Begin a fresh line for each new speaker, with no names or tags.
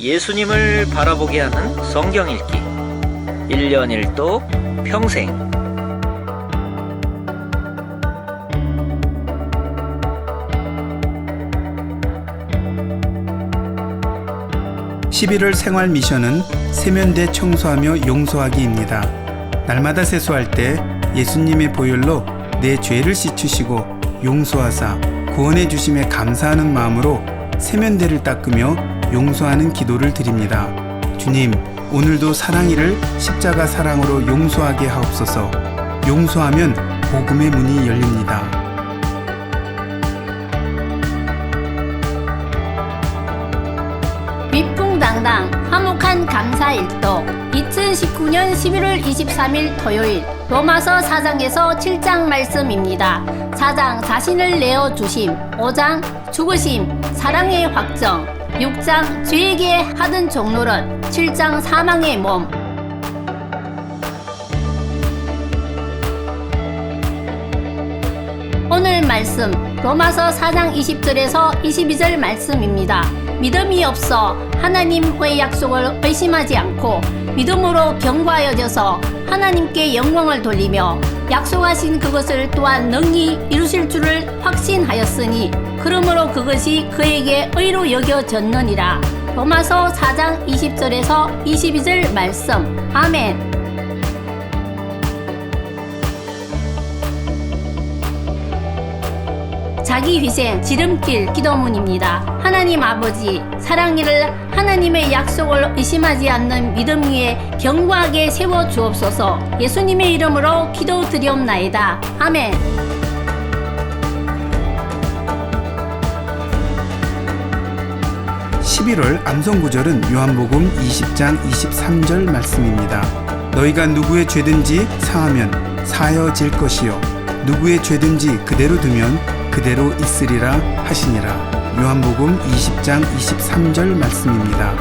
예수님을 바라보게 하는 성경 읽기 1년 1도 평생
11월 생활 미션은 세면대 청소하며 용서하기입니다. 날마다 세수할 때 예수님의 보혈로 내 죄를 씻으시고 용서하사 구원해 주심에 감사하는 마음으로 세면대를 닦으며 용서하는 기도를 드립니다. 주님, 오늘도 사랑이를 십자가 사랑으로 용서하게 하옵소서. 용서하면 복음의 문이 열립니다.
당당 화목한 감사일도 2019년 11월 23일 토요일 로마서 4장에서 7장 말씀입니다. 4장 자신을 내어 주심, 5장 죽으심, 사랑의 확정, 6장 죄에게 하던 종로릇, 7장 사망의 몸, 오늘 말씀 로마서 4장 20절에서 22절 말씀입니다. 믿음이 없어 하나님의 약속을 의심하지 않고 믿음으로 경과하여져서 하나님께 영광을 돌리며 약속하신 그것을 또한 능히 이루실 줄을 확신하였으니 그러므로 그것이 그에게 의로 여겨졌느니라. 로마서 4장 20절에서 22절 말씀. 아멘. 자기 희생 지름길 기도문입니다. 하나님 아버지 사랑이를 하나님의 약속을 의심하지 않는 믿음 위에 견고하게 세워 주옵소서. 예수님의 이름으로 기도드리옵나이다. 아멘.
11월 암송 구절은 요한복음 20장 23절 말씀입니다. 너희가 누구의 죄든지 사하면 사여질 것이요 누구의 죄든지 그대로 두면 그대로 있으리라 하시니라. 요한복음 20장 23절 말씀입니다.